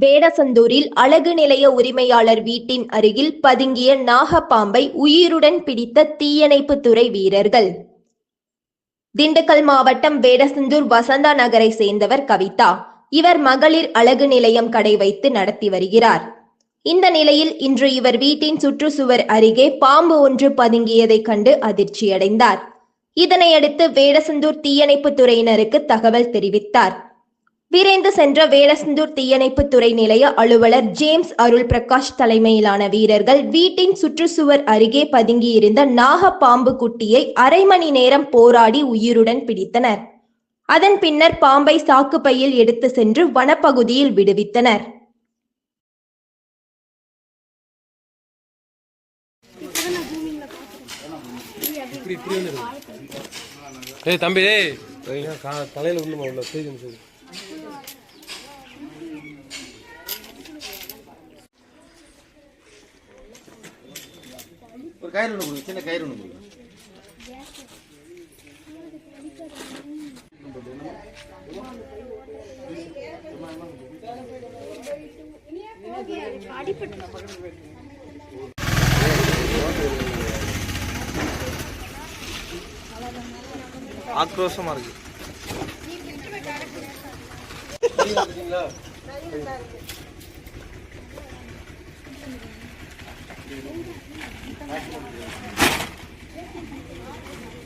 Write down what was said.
வேடசந்தூரில் அழகு நிலைய உரிமையாளர் வீட்டின் அருகில் பதுங்கிய நாகப்பாம்பை உயிருடன் பிடித்த தீயணைப்புத்துறை வீரர்கள். திண்டுக்கல் மாவட்டம் வேடசந்தூர் வசந்தா நகரை சேர்ந்தவர் கவிதா. இவர் மகளிர் அழகு நிலையம் கடை வைத்து நடத்தி வருகிறார். இந்த நிலையில் இன்று இவர் வீட்டின் சுற்றுச்சுவர் அருகே பாம்பு ஒன்று பதுங்கியதைக் கண்டு அதிர்ச்சியடைந்தார். இதனையடுத்து வேடசந்தூர் தீயணைப்பு துறையினருக்கு தகவல் தெரிவித்தார். விரைந்து சென்ற வேடசந்தூர் தீயணைப்புத் துறை நிலைய அலுவலர் ஜேம்ஸ் அருள் பிரகாஷ் தலைமையிலான வீரர்கள் வீட்டின் சுற்றுச்சுவர் அருகே பதுங்கியிருந்த நாகப்பாம்பு குட்டியை அரை மணி நேரம் போராடி உயிருடன் பிடித்தனர். அதன் பின்னர் பாம்பை சாக்குப்பையில் எடுத்து சென்று வனப்பகுதியில் விடுவித்தனர். ஏய் தம்பி தலையில உள்ள ஒரு கயிறு ஒன்று கொடுங்க சின்ன கயிறு ஒன்று கொடுங்க. ஆக்ரோஷமா இருக்கு. Thank you.